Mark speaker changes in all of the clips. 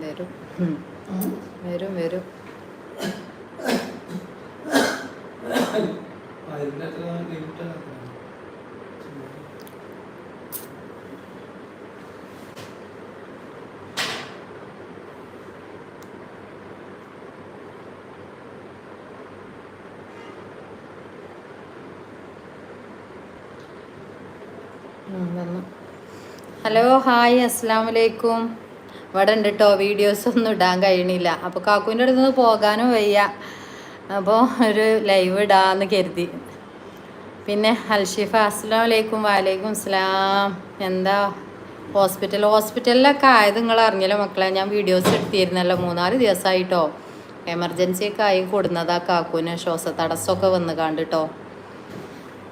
Speaker 1: വരും. വരും വരും. വന്നു. ഹലോ ഹായ് അസ്സാം വലൈക്കും ഇവിടെ ഉണ്ട് കേട്ടോ വീഡിയോസ് ഒന്നും ഇടാൻ കഴിയണില്ല. അപ്പോൾ കാക്കുവിന്റെ അടുത്ത് നിന്ന് പോകാനും വയ്യ. അപ്പോൾ ഒരു ലൈവ് ഇടാന്ന് കരുതി. പിന്നെ അൽഷിഫ അസ്സാം വലൈക്കും വാലൈക്കും അസ്സലാം. എന്താ? ഹോസ്പിറ്റൽ ഹോസ്പിറ്റലിലൊക്കെ ആയത് നിങ്ങൾ അറിഞ്ഞല്ലോ മക്കളെ? ഞാൻ വീഡിയോസ് എടുത്തിരുന്നല്ലോ മൂന്നാൽ ദിവസമായിട്ടോ. എമർജൻസി ഒക്കെ ആയി കൊടുന്നതാ കാക്കുവിന് ശ്വാസ തടസ്സമൊക്കെ വന്ന് കണ്ടിട്ടോ.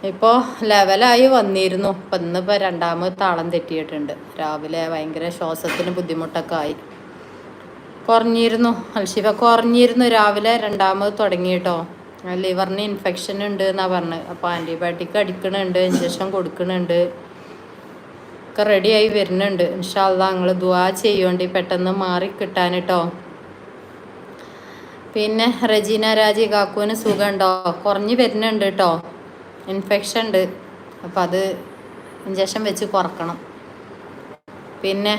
Speaker 1: ഇപ്പോൾ ലെവലായി വന്നിരുന്നു. ഇപ്പം ഇന്നിപ്പോൾ രണ്ടാമത് താളം തെറ്റിയിട്ടുണ്ട്. രാവിലെ ഭയങ്കര ശ്വാസത്തിന് ബുദ്ധിമുട്ടൊക്കെ ആയി. കുറഞ്ഞിരുന്നു. അൽഷിഫ കുറഞ്ഞിരുന്നു രാവിലെ രണ്ടാമത് തുടങ്ങിയിട്ടോ. ലിവറിന് ഇൻഫെക്ഷൻ ഉണ്ട് എന്നാണ് പറഞ്ഞത് അപ്പോൾ ആന്റിബയോട്ടിക് അടിക്കണുണ്ട് ഇഞ്ചക്ഷൻ കൊടുക്കണുണ്ട്. ഒക്കെ റെഡിയായി വരുന്നുണ്ട്. ഇൻഷാല്ല നിങ്ങൾ ദുവാ ചെയ്യുകൊണ്ട് പെട്ടെന്ന് മാറി കിട്ടാൻ കേട്ടോ പിന്നെ റജീന രാജി കാക്കുവിന് സുഖമുണ്ടോ കുറഞ്ഞ് വരുന്നുണ്ട് കേട്ടോ ഇൻഫെക്ഷൻ ഉണ്ട്. അപ്പം അത് ഇഞ്ചക്ഷൻ വെച്ച് കുറക്കണം. പിന്നെ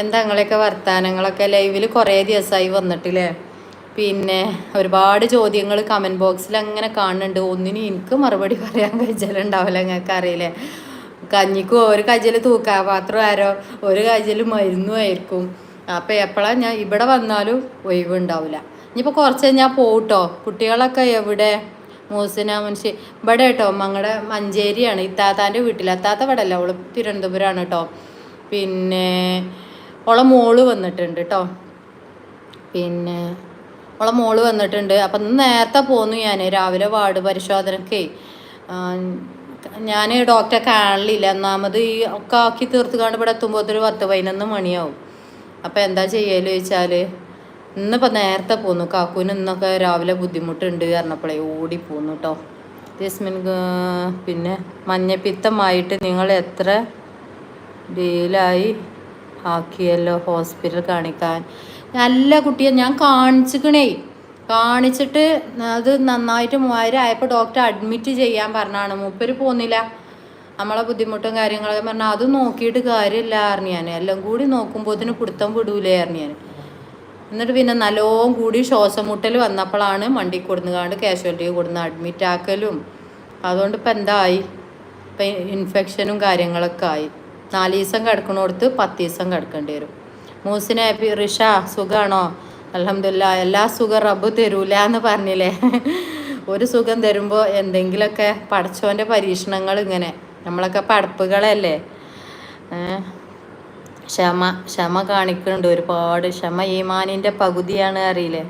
Speaker 1: എന്താ നിങ്ങളെയൊക്കെ വർത്താനങ്ങളൊക്കെ? ലൈവിൽ കുറേ ദിവസമായി വന്നിട്ടില്ലേ? പിന്നെ ഒരുപാട് ചോദ്യങ്ങൾ കമന്റ് ബോക്സിൽ അങ്ങനെ കാണുന്നുണ്ട്. ഒന്നിനും എനിക്ക് മറുപടി പറയാൻ കഴിച്ചാലുണ്ടാവില്ല നിങ്ങൾക്ക് അറിയില്ലേ? കഞ്ഞിക്കും ഒരു തൂക്കാ തൂക്കാപാത്രം ആരോ? ഒരു കജ്ജൽ മരുന്നും ആയിരിക്കും. അപ്പോൾ എപ്പോഴാണ് ഞാൻ ഇവിടെ വന്നാലും ഒഴിവുണ്ടാവില്ല. ഇനിയിപ്പോൾ കുറച്ച് ഞാൻ പോകട്ടോ കുട്ടികളൊക്കെ എവിടെ? മൂസിന മുൻഷി ഇവിടെ കേട്ടോ മങ്ങളുടെ മഞ്ചേരിയാണ്. ഇത്താത്താന്റെ വീട്ടിൽ അത്താത്ത ഇവിടെ അല്ല അവൾ തിരുവനന്തപുരമാണ് കേട്ടോ പിന്നെ ഓളെ മോൾ വന്നിട്ടുണ്ട് കേട്ടോ പിന്നെ ഓളെ മോൾ വന്നിട്ടുണ്ട്. അപ്പം ഇന്ന് നേരത്തെ പോന്നു ഞാൻ രാവിലെ വാർഡ് പരിശോധനക്കേ. ഞാൻ ഡോക്ടറെ കാണലില്ല. ഒന്നാമത് ഈ ഒക്കെ ആക്കി തീർത്ത് കാണുമ്പോൾ ഇവിടെ എത്തുമ്പോൾ ഒരു പത്ത് പതിനൊന്ന് മണിയാവും. അപ്പം എന്താ ചെയ്യൽ ചോദിച്ചാൽ ഇന്നിപ്പോൾ നേരത്തെ പോന്നു. കാക്കൂന് ഇന്നൊക്കെ രാവിലെ ബുദ്ധിമുട്ടുണ്ട് പറഞ്ഞപ്പോഴേ ഓടി പോന്നു കേട്ടോ ജസ്മിൻ പിന്നെ മഞ്ഞപ്പിത്തമായിട്ട് നിങ്ങൾ എത്ര ഡീലായി ആക്കിയല്ലോ ഹോസ്പിറ്റൽ കാണിക്കാൻ. നല്ല കുട്ടിയെ ഞാൻ കാണിച്ചിക്കണേ. കാണിച്ചിട്ട് അത് നന്നായിട്ട് മൂവായിരം ആയപ്പോൾ ഡോക്ടർ അഡ്മിറ്റ് ചെയ്യാൻ പറഞ്ഞാണ്. മൂപ്പര് പോന്നില്ല. നമ്മളെ ബുദ്ധിമുട്ടും കാര്യങ്ങളൊക്കെ പറഞ്ഞാൽ അത് നോക്കിയിട്ട് കാര്യമില്ല അറിഞ്ഞു ഞാൻ എല്ലാം കൂടി നോക്കുമ്പോൾ ഇതിന് പിടുത്തം വിടൂലേ അറിഞ്ഞു ഞാൻ എന്നിട്ട് പിന്നെ നല്ലോം കൂടി ശ്വാസം മുട്ടൽ വന്നപ്പോഴാണ് മണ്ടി കൊടുന്നുകാണ്ട് കാഷ്വാലിറ്റി കൊടുന്ന് അഡ്മിറ്റ് ആക്കലും. അതുകൊണ്ട് ഇപ്പം എന്തായി? ഇപ്പം ഇൻഫെക്ഷനും കാര്യങ്ങളൊക്കെ ആയി. നാല് ദിവസം കിടക്കണോടത്ത് പത്ത് ദിവസം കിടക്കേണ്ടി വരും. മൂസിനെ റിഷ സുഖമാണോ അലഹമില്ല എല്ലാ സുഖം റബ്ബ് തരൂല എന്ന് പറഞ്ഞില്ലേ? ഒരു സുഖം തരുമ്പോൾ എന്തെങ്കിലുമൊക്കെ പടച്ചോന്റെ പരീക്ഷണങ്ങൾ ഇങ്ങനെ. നമ്മളൊക്കെ പടപ്പുകളല്ലേ ക്ഷമ ക്ഷമ കാണിക്കുന്നുണ്ട്. ഒരുപാട് ക്ഷമ. ഈമാനിന്റെ പകുതിയാണ് അറിയില്ലേ?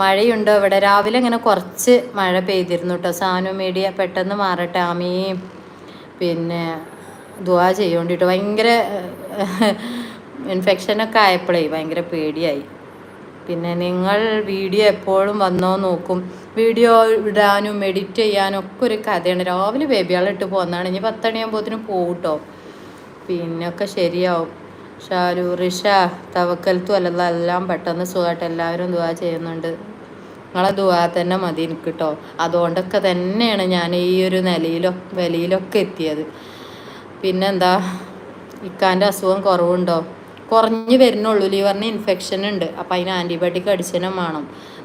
Speaker 1: മഴയുണ്ടോ ഇവിടെ? രാവിലെ ഇങ്ങനെ കുറച്ച് മഴ പെയ്തിരുന്നു കേട്ടോ സാനു മീഡിയ പെട്ടെന്ന് മാറട്ടെ. ആമീം പിന്നെ ദുവാ ചെയ്യോണ്ടിട്ട് ഭയങ്കര ഇൻഫെക്ഷനൊക്കെ ആയപ്പോഴേ ഭയങ്കര പേടിയായി. പിന്നെ നിങ്ങൾ വീഡിയോ എപ്പോഴും വന്നോ നോക്കും. വീഡിയോ ഇടാനും എഡിറ്റ് ചെയ്യാനും ഒക്കെ ഒരു കഥയാണ്. രാവിലെ ബേബിയാളിട്ട് പോകുന്നതാണ് ഇനി പത്തണിയാകുമ്പോഴത്തേനും പോകും കേട്ടോ പിന്നെ ഒക്കെ ശരിയാവും. ഷാരു റിഷ തവക്കൽത്തു അല്ല എല്ലാം പെട്ടെന്ന് സുഖമായിട്ട് എല്ലാവരും ദുവാ ചെയ്യുന്നുണ്ട്. നിങ്ങളെ ദുവാ തന്നെ മതി എനിക്ക് കേട്ടോ അതുകൊണ്ടൊക്കെ തന്നെയാണ് ഞാൻ ഈ ഒരു നിലയിലോ വിലയിലൊക്കെ എത്തിയത്. പിന്നെന്താ? ഇക്കാന്റെ അസുഖം കുറവുണ്ടോ? കുറഞ്ഞു വരുന്നുള്ളൂ. ലിവറിന് ഇൻഫെക്ഷൻ ഉണ്ട്. അപ്പം അതിന് ആന്റിബയോട്ടിക് അടിച്ചനും വേണം.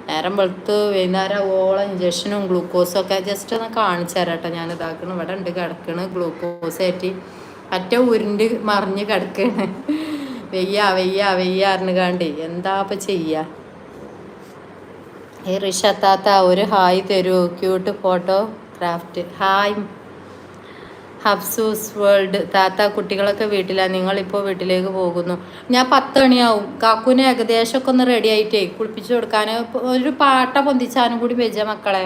Speaker 1: നേരം വെളുത്ത് വൈകുന്നേരം ഓളം ഇഞ്ചക്ഷനും ഗ്ലൂക്കോസും ഒക്കെ ജസ്റ്റ് ഒന്ന് കാണിച്ചു തരാം കേട്ടോ ഞാൻ ഇതാക്കണം. ഇവിടെ ഉണ്ട് കിടക്കണ് ഗ്ലൂക്കോസ് ഏറ്റി അറ്റ ഉരുണ്ട് മറിഞ്ഞ് കിടക്കണ്. വെയ്യ വെയ്യ വെയ്യ അറിഞ്ഞുകാണ്ട് എന്താ അപ്പൊ ചെയ്യുക ഈ റിഷത്താത്ത ഒരു ഹായ് തരൂ. Cute photo craft. ഹായ്. ഹബ്സൂസ് വേൾഡ്. താത്ത കുട്ടികളൊക്കെ വീട്ടിലാണ് നിങ്ങളിപ്പോൾ വീട്ടിലേക്ക് പോകുന്നു. ഞാൻ പത്ത് മണിയാവും. കാക്കൂനെ ഏകദേശമൊക്കെ ഒന്ന് റെഡി ആയിട്ടേ കുളിപ്പിച്ചു കൊടുക്കാൻ ഒരു പാട്ട പൊന്തിച്ചാനും കൂടി വെച്ച മക്കളെ.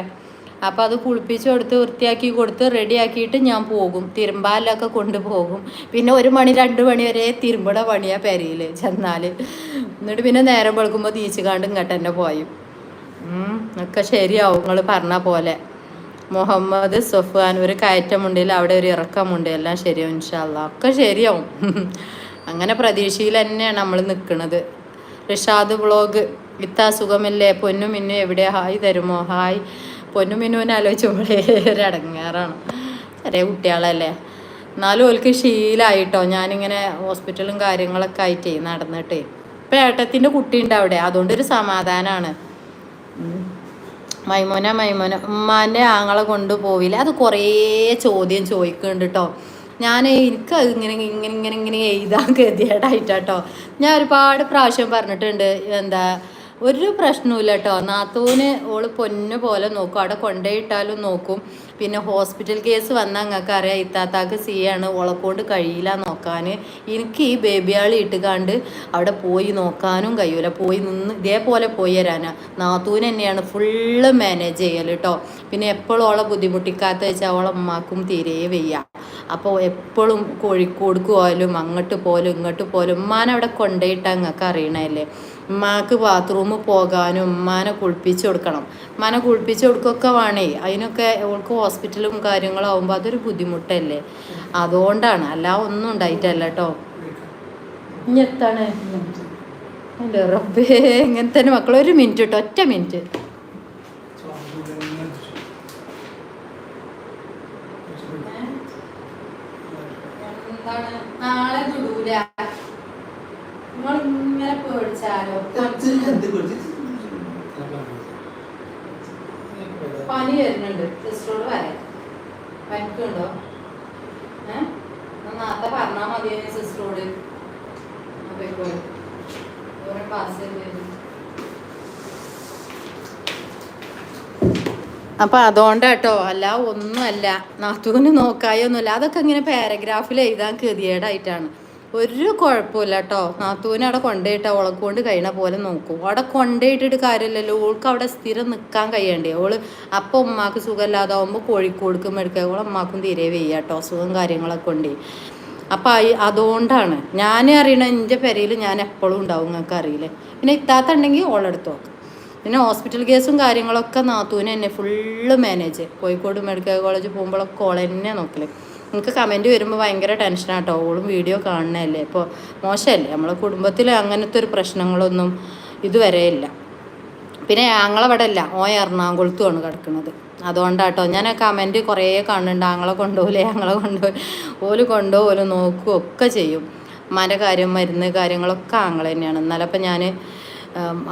Speaker 1: അപ്പോൾ അത് കുളിപ്പിച്ച് കൊടുത്ത് വൃത്തിയാക്കി കൊടുത്ത് റെഡിയാക്കിയിട്ട് ഞാൻ പോകും. തിരുമ്പാലൊക്കെ കൊണ്ടുപോകും പിന്നെ ഒരു മണി രണ്ട് മണി വരെ തിരുമ്പട പണിയാ പെരയിൽ ചെന്നാൽ എന്നിട്ട് പിന്നെ നേരം വെളുക്കുമ്പോൾ തീച്ച് കാണ്ട് ഇങ്ങോട്ട് തന്നെ പോയും. ഒക്കെ ശരിയാവും. നിങ്ങൾ പറഞ്ഞ പോലെ. മുഹമ്മദ് സഫ്വാൻ ഒരു കയറ്റമുണ്ടിൽ അവിടെ ഒരു ഇറക്കമുണ്ട് എല്ലാം ശരിയാവും ഇൻഷാല്ല ഒക്കെ ശരിയാവും. അങ്ങനെ പ്രതീക്ഷയിൽ തന്നെയാണ് നമ്മൾ നിൽക്കുന്നത് റിഷാദ് വ്ളോഗ് ഇത്താ സുഖമില്ലേ? പൊന്നു മിന്നു എവിടെ ഹായ് തരുമോ? ഹായ്. പൊന്നു മിനുവിനെ ആലോചിച്ച് വളരെ അടങ്ങാറാണ് ചെറിയ കുട്ടികളല്ലേ. എന്നാലും ഓൽക്ക് ശീലമായിട്ടോ ഞാനിങ്ങനെ ഹോസ്പിറ്റലും കാര്യങ്ങളൊക്കെ ആയിട്ടേ നടന്നിട്ടേ. ഇപ്പം ഏട്ടത്തിന്റെ കുട്ടിയുണ്ട് അവിടെ. അതുകൊണ്ടൊരു സമാധാനമാണ് മൈമോന മൈമോന. ഉമ്മാന്റെ ആങ്ങളെ കൊണ്ടുപോവില്ല അത് കുറേ ചോദ്യം ചോദിക്കുന്നുണ്ട് കേട്ടോ ഞാൻ എനിക്ക് ഇങ്ങനെ ഇങ്ങനെ ഇങ്ങനെ ഇങ്ങനെ എഴുതാൻ ഗതികേടായിട്ടാട്ടോ ഞാൻ ഒരുപാട് പ്രാവശ്യം പറഞ്ഞിട്ടുണ്ട്. എന്താ ഒരു പ്രശ്നവുമില്ല കേട്ടോ. നാത്തൂന് ഓൾ പൊന്നു പോലെ നോക്കും. അവിടെ കൊണ്ടുപോയിട്ടാലും നോക്കും. പിന്നെ ഹോസ്പിറ്റൽ കേസ് വന്നാൽ അങ്ങക്ക് അറിയാം ഇത്താത്താക്ക് സി ആണ്. ഓളെ കഴിയില്ല നോക്കാൻ എനിക്ക് ഈ ബേബിയാളി ഇട്ടുകാണ്ട് അവിടെ പോയി നോക്കാനും കഴിയൂല. പോയി നിന്ന് ഇതേപോലെ പോയി തരാനാ നാത്തൂന് തന്നെയാണ് ഫുള്ള് മാനേജ് ചെയ്യൽ കേട്ടോ. പിന്നെ എപ്പോഴും ഓളെ ബുദ്ധിമുട്ടിക്കാത്ത വെച്ചാൽ ഓളെ ഉമ്മാക്കും തീരെ വയ്യ. അപ്പോൾ എപ്പോഴും കോഴിക്കോട് പോയാലും അങ്ങോട്ട് പോലും ഇങ്ങോട്ട് പോലും ഉമ്മാനവിടെ കൊണ്ടുപോയിട്ട് അങ്ങക്ക് അറിയണല്ലേ ഉമ്മാക്ക് ബാത്റൂമിൽ പോകാനും ഉമ്മാനെ കുളിപ്പിച്ച് കൊടുക്കണം. ഉമ്മാനെ കുളിപ്പിച്ച് കൊടുക്കുകയൊക്കെ വേണേ. അതിനൊക്കെ അവൾക്ക് ഹോസ്പിറ്റലും കാര്യങ്ങളും ആകുമ്പോൾ അതൊരു ബുദ്ധിമുട്ടല്ലേ? അതുകൊണ്ടാണ്. അല്ല ഒന്നും ഉണ്ടായിട്ടല്ല കേട്ടോ ഇനി എത്താണ്? എന്റെ റബ്ബേ ഇങ്ങനെ തന്നെ മക്കൾ ഒരു മിനിറ്റ് കേട്ടോ ഒറ്റ മിനിറ്റ് നാളെ വിടൂല പേടിച്ചാലോ പനി വരുന്നുണ്ട്. സിസ്റ്ററോട് പറയാം പനിക്കുണ്ടോ? ഏഹ് നേരത്തെ പറഞ്ഞാൽ മതി സിസ്റ്ററോട് അപ്പൊ ഓരോ ക്ലാസ് അപ്പൊ അതുകൊണ്ടാട്ടോ. അല്ല ഒന്നുമല്ല. നാത്തൂന് നോക്കായൊന്നുമില്ല. അതൊക്കെ ഇങ്ങനെ പാരഗ്രാഫിൽ എഴുതാൻ ഗതികേടായിട്ടാണ് ഒരു കുഴപ്പമില്ല കേട്ടോ നാത്തുവിനെ അവിടെ കൊണ്ടുപോയിട്ട് അവളെ കൊണ്ട് കഴിയണ പോലെ നോക്കും. അവിടെ കൊണ്ടുപോയിട്ടിട്ട് കാര്യമില്ലല്ലോ. ഓൾക്ക് അവിടെ സ്ഥിരം നിൽക്കാൻ കഴിയണ്ടേ. ഓൾ അപ്പം ഉമ്മാക്ക് സുഖമില്ലാതാവുമ്പോൾ കോഴിക്കോടുക്ക് മെടുക്കുക ഓളെ ഉമ്മാക്കും തീരെ വയ്യ കേട്ടോ അസുഖം കാര്യങ്ങളൊക്കെ ഉണ്ട്. അപ്പം അതുകൊണ്ടാണ്. ഞാൻ അറിയണ എന്റെ പെരയിൽ ഞാൻ എപ്പോഴും ഉണ്ടാവും നിങ്ങൾക്ക് അറിയില്ലേ. പിന്നെ ഇത്താത്ത ഉണ്ടെങ്കിൽ ഓളെടുത്ത് നോക്കാം. പിന്നെ ഹോസ്പിറ്റൽ കേസും കാര്യങ്ങളൊക്കെ നാത്തൂന് തന്നെ full manage Kozhikode medical college പോകുമ്പോഴൊക്കെ ഓൾ തന്നെ നോക്കൽ. എനിക്ക് കമന്റ് വരുമ്പോൾ ഭയങ്കര ടെൻഷനാട്ടോ ഓളും വീഡിയോ കാണണല്ലേ ഇപ്പോൾ മോശമല്ലേ? നമ്മളെ കുടുംബത്തിൽ അങ്ങനത്തെ ഒരു പ്രശ്നങ്ങളൊന്നും ഇതുവരെ ഇല്ല. പിന്നെ ഞങ്ങളവിടെ അല്ല ഓ എറണാകുളത്തുമാണ് കിടക്കുന്നത്. അതുകൊണ്ടാട്ടോ ഞാൻ കമന്റ് കുറേ കാണുന്നുണ്ട്. ആങ്ങളെ കൊണ്ടുപോകില്ലേ ഞങ്ങളെ കൊണ്ടുപോയി ഓൽ കൊണ്ടുപോലും നോക്കുകയും ഒക്കെ ചെയ്യും. ഉമ്മാന്റെ കാര്യം മരുന്ന് കാര്യങ്ങളൊക്കെ ആങ്ങൾ തന്നെയാണ്. എന്നാലും അപ്പം ഞാൻ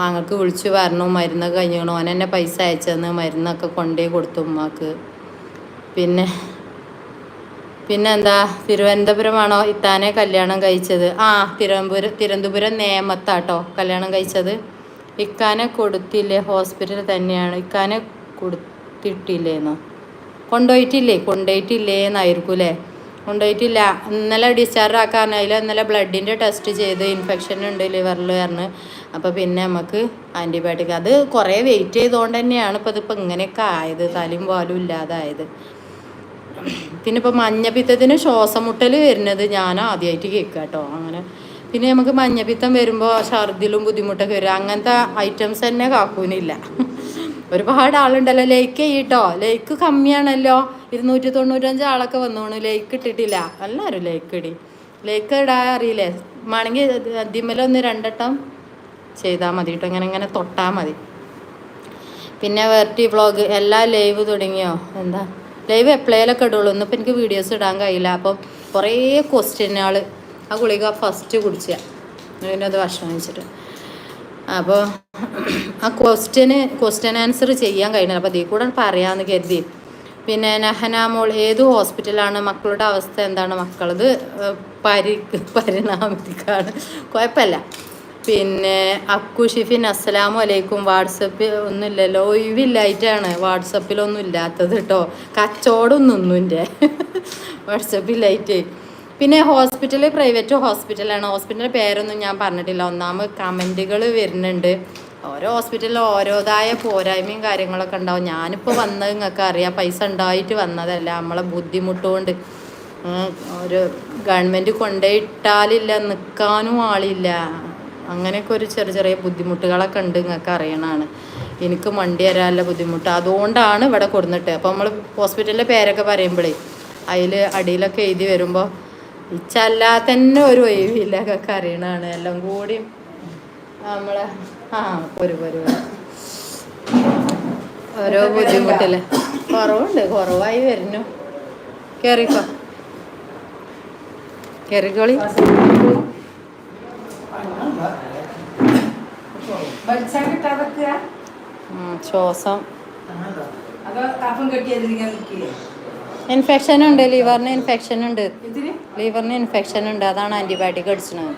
Speaker 1: ആങ്ങൾക്ക് വിളിച്ചു വരണം മരുന്നൊക്കെ കഴിഞ്ഞു ഓൻ എന്നെ പൈസ അയച്ചെന്ന് മരുന്നൊക്കെ കൊണ്ടേ കൊടുത്തു ഉമ്മാക്ക്. പിന്നെ പിന്നെന്താ തിരുവനന്തപുരമാണോ ഇത്താനെ കല്യാണം കഴിച്ചത്? ആ തിരുവനന്തപുരം തിരുവനന്തപുരം നേമത്താട്ടോ കല്യാണം കഴിച്ചത്. ഇക്കാനെ കൊടുത്തില്ലേ ഹോസ്പിറ്റൽ തന്നെയാണ്. ഇക്കാനെ കൊടുത്തിട്ടില്ലേന്നോ? കൊണ്ടുപോയിട്ടില്ലേ കൊണ്ടുപോയിട്ടില്ലേ എന്നായിരിക്കും അല്ലേ? കൊണ്ടുപോയിട്ടില്ല ഇന്നലെ ഡിസ്ചാർജ് ആക്കാൻ അതിൽ ഇന്നലെ ബ്ലഡിന്റെ ടെസ്റ്റ് ചെയ്ത് ഇൻഫെക്ഷൻ ഉണ്ട് ലിവറിൽ പറഞ്ഞ്. അപ്പോൾ പിന്നെ നമുക്ക് ആന്റിബയോട്ടിക് അത് കുറേ വെയിറ്റ് ചെയ്തുകൊണ്ട് തന്നെയാണ് ഇപ്പോൾ ഇതിപ്പോൾ ഇങ്ങനെയൊക്കെ ആയത്. തലയും പാലും ഇല്ലാതായത്. പിന്നെ ഇപ്പോൾ മഞ്ഞപ്പിത്തത്തിന് ശ്വാസം മുട്ടൽ വരുന്നത് ഞാൻ ആദ്യമായിട്ട് കേൾക്കുക കേട്ടോ അങ്ങനെ പിന്നെ നമുക്ക് മഞ്ഞപ്പിത്തം വരുമ്പോൾ ഛർദിലും ബുദ്ധിമുട്ടൊക്കെ വരും. അങ്ങനത്തെ ഐറ്റംസ് തന്നെ കാക്കൂനില്ല. ഒരുപാട് ആളുണ്ടല്ലോ. ലൈക്ക് ചെയ്യട്ടോ ലൈക്ക് കമ്മിയാണല്ലോ. ഇരുന്നൂറ്റി തൊണ്ണൂറ്റഞ്ച് ആളൊക്കെ വന്നോണു. ലേക്ക് ഇട്ടിട്ടില്ല. എല്ലാവരും ലേക്ക് ഇടി. ലേക്ക് ഇടാൻ അറിയില്ലേ? വേണമെങ്കിൽ അതിമലൊന്ന് രണ്ടട്ടം ചെയ്താൽ മതി കേട്ടോ ഇങ്ങനെ ഇങ്ങനെ തൊട്ടാൽ മതി. പിന്നെ വെർട്ടി വ്ളോഗ് എല്ലാ ലൈവ് തുടങ്ങിയോ? എന്താ? ലൈവ് എപ്പോഴേലൊക്കെ ഇടുള്ളൂ. ഇന്നിപ്പോൾ എനിക്ക് വീഡിയോസ് ഇടാൻ കഴിയില്ല. അപ്പം കുറേ ക്വസ്റ്റ്യനുകൾ ആ ഗുളിക ഫസ്റ്റ് കുടിച്ച. പിന്നെ അത് ഭക്ഷണം കഴിച്ചിട്ട്. അപ്പോൾ ആ ക്വസ്റ്റ്യന് ക്വസ്റ്റ്യൻ ആൻസർ ചെയ്യാൻ കഴിയണില്ല അപ്പോൾ അതേ കൂടെ പറയാമെന്ന് കരുതി. പിന്നെ നഹനാമോൾ ഏത് ഹോസ്പിറ്റലാണ് മക്കളുടെ അവസ്ഥ എന്താണ്? മക്കളത് പരി പരിണാമത്തിക്കാണ്. കുഴപ്പമില്ല. പിന്നെ അക്കു ഷിഫിൻ അസ്സലാമു അലൈക്കും. വാട്സപ്പിൽ ഒന്നുമില്ലല്ലോ. ഒഴിവില്ലായിട്ടാണ് വാട്സപ്പിലൊന്നും ഇല്ലാത്തത് കേട്ടോ കച്ചവടമൊന്നും എന്റെ വാട്സപ്പിലായിട്ട് പിന്നെ ഹോസ്പിറ്റൽ പ്രൈവറ്റ് ഹോസ്പിറ്റലാണ്. ഹോസ്പിറ്റലിന്റെ പേരൊന്നും ഞാൻ പറഞ്ഞിട്ടില്ല. ഒന്നാമത് കമന്റുകൾ വരുന്നുണ്ട്. ഓരോ ഹോസ്പിറ്റലിൽ ഓരോതായ പോരായ്മയും കാര്യങ്ങളൊക്കെ ഉണ്ടാവും. ഞാനിപ്പോൾ വന്നത് നിങ്ങൾക്ക് അറിയാം. പൈസ ഉണ്ടായിട്ട് വന്നതല്ല. നമ്മളെ ബുദ്ധിമുട്ടുകൊണ്ട്. ഒരു ഗവൺമെന്റ് കൊണ്ടുപോയിട്ടാലില്ല നിൽക്കാനും ആളില്ല. അങ്ങനെയൊക്കെ ഒരു ചെറിയ ചെറിയ ബുദ്ധിമുട്ടുകളൊക്കെ ഉണ്ട് നിങ്ങൾക്ക് അറിയണതാണ്. എനിക്ക് മണ്ടി വരാനുള്ള ബുദ്ധിമുട്ട്. അതുകൊണ്ടാണ് ഇവിടെ കൊടുന്നിട്ട്. അപ്പോൾ നമ്മൾ ഹോസ്പിറ്റലിലെ പേരൊക്കെ പറയുമ്പോഴേ അതിൽ അടിയിലൊക്കെ എഴുതി വരുമ്പോൾ ഇച്ചല്ലാതെ തന്നെ ഒരു ഒഴിവില്ല ഒക്കെ അറിയണതാണ്. എല്ലാം കൂടി നമ്മളെ ആ ഒരു ഒരു ഓരോ ബുദ്ധിമുട്ടില്ലേ കുറവുണ്ട് കുറവായി വരുന്നു. കയറിക്കോ കയറിക്കോളി ശ്വാസം. ഇൻഫെക്ഷൻ ഉണ്ട് ലിവറിന് ഇൻഫെക്ഷൻ ഉണ്ട്. ലിവറിന് ഇൻഫെക്ഷൻ ഉണ്ട് അതാണ് ആന്റിബയോട്ടിക് അടിച്ചത്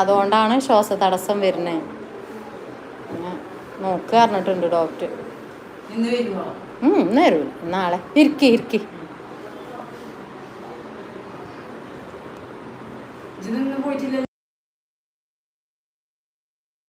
Speaker 1: അതുകൊണ്ടാണ് ശ്വാസ തടസ്സം വരുന്നത് നോക്ക് പറഞ്ഞിട്ടുണ്ട് ഡോക്ടർ. ഇന്ന് വരൂല. നാളെ. ഇരിക്കി ഇരിക്കി.
Speaker 2: ഇതിന് പോയിട്ടില്ല